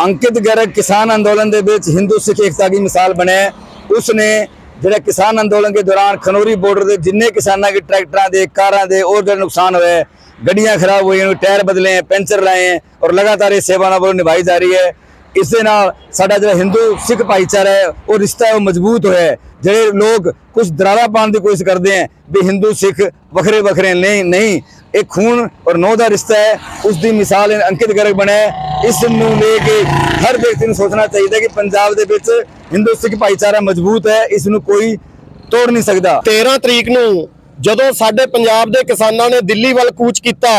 ਅੰਕਿਤ ਗਰਗ ਕਿਸਾਨ ਅੰਦੋਲਨ ਦੇ ਵਿੱਚ ਹਿੰਦੂ ਸਿੱਖ ਏਕਤਾ ਦੀ ਮਿਸਾਲ ਬਣਿਆ ਉਸ ਨੇ ਜਿਹੜਾ ਕਿਸਾਨ ਅੰਦੋਲਨ ਦੇ ਦੌਰਾਨ ਖਨੌਰੀ ਬਾਰਡਰ ਦੇ ਜਿੰਨੇ ਕਿਸਾਨਾਂ ਦੇ ਟਰੈਕਟਰਾਂ ਦੇ, ਕਾਰਾਂ ਦੇ ਔਰ ਜਿਹੜਾ ਨੁਕਸਾਨ ਹੋਇਆ ਗੱਡੀਆਂ ਖਰਾਬ ਹੋਈਆਂ ਉਹਨਾਂ ਟਾਇਰ ਬਦਲੇ ਹੈ, ਪੈਂਚਰ ਲਾਏ ਹੈ ਔਰ ਲਗਾਤਾਰ ਇਹ ਸੇਵਾ ਨਾਲ ਨਿਭਾਈ ਜਾ ਰਹੀ ਹੈ। ਇਸ ਦੇ ਨਾਲ ਸਾਡਾ ਜਿਹੜਾ ਹਿੰਦੂ ਸਿੱਖ ਭਾਈਚਾਰਾ ਹੈ, ਉਹ ਰਿਸ਼ਤਾ ਉਹ ਮਜ਼ਬੂਤ ਹੋਇਆ ਜਿਹੜੇ ਲੋਕ ਕੁਝ ਦਰਾਰਾ ਪਾਉਣ ਦੀ ਕੋਸ਼ਿਸ਼ ਕਰਦੇ ਹੈ ਵੀ ਹਿੰਦੂ ਸਿੱਖ ਵੱਖਰੇ ਵੱਖਰੇ ਨਹੀਂ ਨਹੀਂ, ਇਹ ਖੂਨ ਔਰ ਨੌ ਦਾ ਰਿਸ਼ਤਾ ਹੈ ਉਸ ਦੀ ਮਿਸਾਲ ਅੰਕਿਤ ਗਰਗ ਬਣਿਆ ਇਸ ਨੂੰ ਲੈ ਕੇ ਹਰ ਵਿਅਕਤੀ ਨੂੰ ਸੋਚਣਾ ਚਾਹੀਦਾ ਕਿ ਪੰਜਾਬ ਦੇ ਵਿੱਚ ਹਿੰਦੂ ਸਿੱਖ ਭਾਈਚਾਰਾ ਮਜ਼ਬੂਤ ਹੈ, ਇਸ ਨੂੰ ਕੋਈ ਤੋੜ ਨਹੀਂ ਸਕਦਾ। 13 ਤਰੀਕ ਨੂੰ ਜਦੋਂ ਸਾਡੇ ਪੰਜਾਬ ਦੇ ਕਿਸਾਨਾਂ ਨੇ ਦਿੱਲੀ ਵੱਲ ਕੂਚ ਕੀਤਾ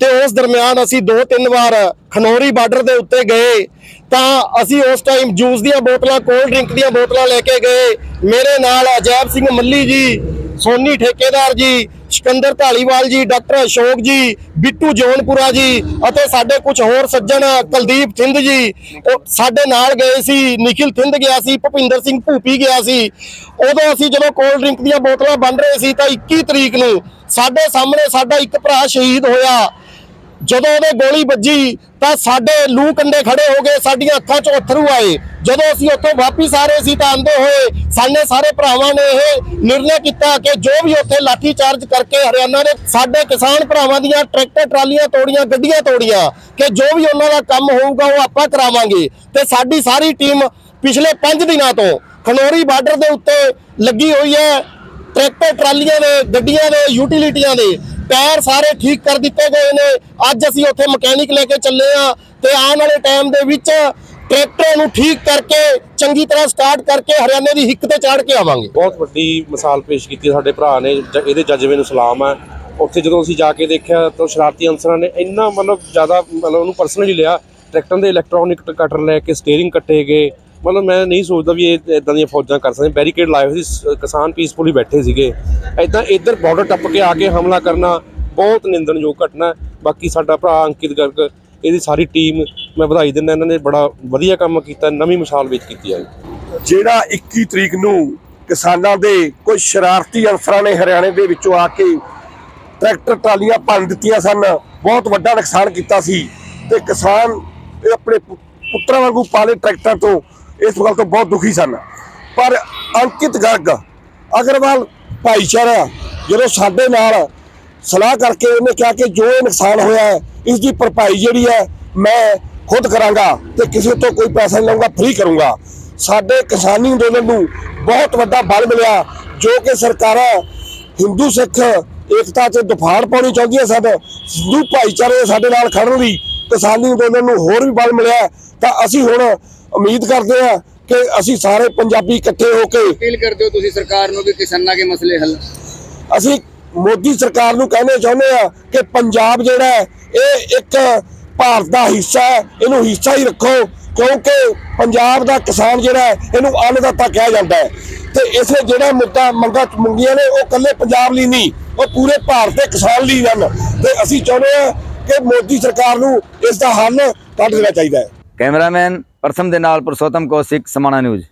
ਤੇ ਉਸ ਦਰਮਿਆਨ ਅਸੀਂ ਦੋ ਤਿੰਨ ਵਾਰ ਖਨੌਰੀ ਬਾਰਡਰ ਦੇ ਉੱਤੇ ਗਏ, ਤਾਂ ਅਸੀਂ ਉਸ ਟਾਈਮ ਜੂਸ ਦੀਆਂ ਬੋਤਲਾਂ, ਕੋਲਡ ਡਰਿੰਕ ਦੀਆਂ ਬੋਤਲਾਂ ਲੈ ਕੇ ਗਏ। ਮੇਰੇ ਨਾਲ ਅਜੈਬ ਸਿੰਘ ਮੱਲੀ ਜੀ, ਸੋਨੀ ਠੇਕੇਦਾਰ ਜੀ ਸਿਕੰਦਰ ਢਾਲੀਵਾਲ ਜੀ, ਡਾਕਟਰ ਅਸ਼ੋਕ ਜੀ, ਬਿੱਟੂ ਜੋਨਪੁਰਾ ਜੀ ਅਤੇ ਸਾਡੇ ਕੁਝ ਹੋਰ ਸੱਜਣ ਕੁਲਦੀਪ ਥਿੰਦ ਜੀ। ਉਹ ਸਾਡੇ ਨਾਲ ਗਏ ਸੀ, ਨikhil ਥਿੰਦ ਗਿਆ ਸੀ, ਭੁਪਿੰਦਰ ਸਿੰਘ ਭੂਪੀ ਗਿਆ ਸੀ। ਉਦੋਂ ਅਸੀਂ ਜਦੋਂ ਕੋਲਡ ਡਰਿੰਕ ਦੀਆਂ ਬੋਤਲਾਂ ਵੰਡ ਰਹੇ ਸੀ ਤਾਂ 21 ਤਰੀਕ ਨੂੰ ਸਾਡੇ ਸਾਹਮਣੇ ਸਾਡਾ ਇੱਕ ਭਰਾ ਸ਼ਹੀਦ ਹੋਇਆ। ਜਦੋਂ ਉਹਦੇ ਗੋਲੀ ਵੱਜੀ, ਤਾਂ ਸਾਡੇ ਲੂ ਕੰਡੇ ਖੜੇ ਹੋ ਗਏ, ਸਾਡੀਆਂ ਅੱਖਾਂ 'ਚੋਂ ਅੱਥਰੂ ਆਏ। ਜਦੋਂ ਅਸੀਂ ਉੱਥੋਂ ਵਾਪਿਸ ਆ ਰਹੇ ਸੀ ਤਾਂ ਆਂਦੇ ਹੋਏ। ਸਾਡੇ ਸਾਰੇ ਭਰਾਵਾਂ ਨੇ ਇਹ ਨਿਰਣਾ ਕੀਤਾ ਕਿ ਜੋ ਵੀ ਉੱਥੇ ਲਾਠੀ ਚਾਰਜ ਕਰਕੇ ਹਰਿਆਣਾ ਦੇ ਸਾਡੇ ਕਿਸਾਨ ਭਰਾਵਾਂ ਦੀਆਂ ਟਰੈਕਟਰ, ਟਰਾਲੀਆਂ ਤੋੜੀਆਂ, ਗੱਡੀਆਂ ਤੋੜੀਆਂ, ਕਿ ਜੋ ਵੀ ਉਹਨਾਂ ਦਾ ਕੰਮ ਹੋਊਗਾ ਉਹ ਆਪਾਂ ਕਰਾਵਾਂਗੇ। ਤੇ ਸਾਡੀ ਸਾਰੀ ਟੀਮ ਪਿਛਲੇ 5 ਦਿਨਾਂ ਤੋਂ ਖਨੋਰੀ ਬਾਰਡਰ ਦੇ ਉੱਤੇ ਲੱਗੀ ਹੋਈ ਹੈ। ਟਰੈਕਟਰ, ਟਰਾਲੀਆਂ ਦੇ, ਗੱਡੀਆਂ ਦੇ, ਯੂਟਿਲਿਟੀਆਂ ਦੇ। ਟਾਇਰ ਸਾਰੇ ਠੀਕ ਕਰ ਦਿੱਤੇ ਗਏ ਨੇ। ਅੱਜ ਅਸੀਂ ਉੱਥੇ ਮਕੈਨਿਕ ਲੈ ਕੇ ਚੱਲੇ ਆ ਤੇ ਆਉਣ ਵਾਲੇ ਟਾਈਮ ਦੇ ਵਿੱਚ ਟਰੈਕਟਰ ਨੂੰ ਠੀਕ ਕਰਕੇ, ਚੰਗੀ ਤਰ੍ਹਾਂ ਸਟਾਰਟ ਕਰਕੇ ਹਰਿਆਣੇ ਦੀ ਹਿੱਕ ਤੇ ਚਾੜ ਕੇ ਆਵਾਂਗੇ। ਬਹੁਤ ਵੱਡੀ ਮਿਸਾਲ ਪੇਸ਼ ਕੀਤੀ ਸਾਡੇ ਭਰਾ ਨੇ, ਜ- ਇਹਦੇ ਜਜ਼ਬੇ ਨੂੰ ਸਲਾਮ ਹੈ। ਉੱਥੇ ਜਦੋਂ ਅਸੀਂ ਜਾ ਕੇ ਦੇਖਿਆ ਤਾਂ ਸ਼ਰਾਰਤੀ ਅਨਸਰਾਂ ਨੇ ਇੰਨਾ ਮਤਲਬ ਜ਼ਿਆਦਾ ਮਤਲਬ ਉਹਨੂੰ ਪਰਸਨਲੀ ਲਿਆ, ਟਰੈਕਟਰ ਦੇ ਇਲੈਕਟ੍ਰੋਨਿਕ ਕਟਰ ਲੈ ਕੇ ਸਟੀਅਰਿੰਗ ਕੱਟੇ ਗਏ। ਮਤਲਬ ਮੈਂ ਨਹੀਂ ਸੋਚਦਾ ਵੀ ਇਹ ਇਦਾਂ ਦੀਆਂ ਫੌਜਾਂ ਕਰ ਸਕਦੇ ਬੈਰੀਕੇਡ ਲਾਏ ਹੋਏ ਸੀ ਕਿਸਾਨ ਪੀਸਫੁਲੀ ਬੈਠੇ ਸੀਗੇ। ਇਦਾਂ ਇੱਧਰ ਬਾਰਡਰ ਟੱਪ ਕੇ ਆ ਕੇ ਹਮਲਾ ਕਰਨਾ ਬਹੁਤ ਨਿੰਦਣਯੋਗ ਘਟਨਾ ਬਾਕੀ ਸਾਡਾ ਭਰਾ ਅੰਕਿਤ ਗਰਗ, ਇਹਦੀ ਸਾਰੀ ਟੀਮ ਮੈਂ ਵਧਾਈ ਦਿੰਦਾ, ਇਹਨਾਂ ਨੇ ਬੜਾ ਵਧੀਆ ਕੰਮ ਕੀਤਾ, ਨਵੀਂ ਮਿਸਾਲ ਵਿੱਚ ਕੀਤੀ ਹੈ। ਜਿਹੜਾ 21 ਤਰੀਕ ਨੂੰ ਕਿਸਾਨਾਂ ਦੇ ਕੁਝ ਸ਼ਰਾਰਤੀ ਅਨਸਰਾਂ ਨੇ ਹਰਿਆਣੇ ਦੇ ਵਿੱਚੋਂ ਆ ਕੇ ਟਰੈਕਟਰ ਟਰਾਲੀਆਂ ਭੰਨ ਦਿੱਤੀਆਂ ਸਨ, ਬਹੁਤ ਵੱਡਾ ਨੁਕਸਾਨ ਕੀਤਾ ਸੀ ਤੇ ਕਿਸਾਨ ਆਪਣੇ ਪੁੱਤਰਾਂ ਵਾਂਗੂ ਪਾਲੇ ਟਰੈਕਟਰਾਂ ਤੋਂ ਇਸ ਗੱਲ ਤੋਂ ਬਹੁਤ ਦੁਖੀ ਸਨ। ਪਰ ਅੰਕਿਤ ਗਰਗ, ਅਗਰਵਾਲ ਭਾਈਚਾਰਾ, ਜਦੋਂ ਸਾਡੇ ਨਾਲ ਸਲਾਹ ਕਰਕੇ ਉਹਨੇ ਕਿਹਾ ਕਿ ਜੋ ਇਹ ਨੁਕਸਾਨ ਹੋਇਆ ਹੈ, ਇਸ ਦੀ ਭਰਪਾਈ ਜਿਹੜੀ ਹੈ, ਮੈਂ ਖੁਦ ਕਰਾਂਗਾ ਤੇ ਕਿਸੇ ਤੋਂ ਕੋਈ ਪੈਸਾ ਨਹੀਂ ਲਵਾਂਗਾ ਫ੍ਰੀ ਕਰੂੰਗਾ। ਸਾਡੇ ਕਿਸਾਨੀ ਅੰਦੋਲਨ ਨੂੰ ਬਹੁਤ ਵੱਡਾ ਬਲ ਮਿਲਿਆ, ਜੋ ਕਿ ਸਰਕਾਰਾਂ ਹਿੰਦੂ ਸਿੱਖ ਏਕਤਾ 'ਚ ਦਫਾੜ ਪਾਉਣੀ ਚਾਹੁੰਦੀਆਂ ਸਨ। ਹਿੰਦੂ ਭਾਈਚਾਰੇ ਸਾਡੇ ਨਾਲ ਖੜਨ ਦੀ ਕਿਸਾਨੀ ਅੰਦੋਲਨ ਨੂੰ ਹੋਰ ਵੀ ਬਲ ਮਿਲਿਆ ਤਾਂ ਅਸੀਂ ਹੁਣ ਉਮੀਦ ਕਰਦੇ ਹਾਂ ਕਿ ਅਸੀਂ ਸਾਰੇ ਪੰਜਾਬੀ ਇਕੱਠੇ ਹੋ ਕੇ ਅਪੀਲ ਕਰਦੇ ਹੋ ਤੁਸੀਂ ਸਰਕਾਰ ਨੂੰ ਕਿ ਕਿਸਾਨਾਂ ਦੇ ਮਸਲੇ ਹੱਲ। ਅਸੀਂ ਮੋਦੀ ਸਰਕਾਰ ਨੂੰ ਕਹਿਣਾ ਚਾਹੁੰਦੇ ਆ ਕਿ ਪੰਜਾਬ ਜਿਹੜਾ ਹੈ ਇਹ ਇੱਕ ਭਾਰਤ ਦਾ ਹਿੱਸਾ ਹੈ ਇਹਨੂੰ ਹਿੱਸਾ ਹੀ ਰੱਖੋ ਕਿਉਂਕਿ ਪੰਜਾਬ ਦਾ ਕਿਸਾਨ ਜਿਹੜਾ ਹੈ ਇਹਨੂੰ ਅੰਨਦਾਤਾ ਕਿਹਾ ਜਾਂਦਾ ਹੈ। ਤੇ ਇਸ ਜਿਹੜਾ ਮੁੱਦਾ ਮੰਗਾ ਮੰਗੀਆਂ ਨੇ ਉਹ ਇਕੱਲੇ ਪੰਜਾਬ ਲਈ ਨਹੀਂ ਉਹ ਪੂਰੇ ਭਾਰਤ ਦੇ ਕਿਸਾਨ ਲਈ ਹਨ। ਤੇ ਅਸੀਂ ਚਾਹੁੰਦੇ ਆ ਕਿ ਮੋਦੀ ਸਰਕਾਰ ਨੂੰ ਇਸ ਦਾ ਹੱਲ ਕੱਢ ਦੇਣਾ ਚਾਹੀਦਾ ਹੈ। ਕੈਮਰਾਮੈਨ ਪ੍ਰਥਮ ਦੇ ਨਾਲ ਪੁਰਸ਼ੋਤਮ ਕੌਸ਼ਿਕ, ਸਮਾਣਾ ਨਿਊਜ਼।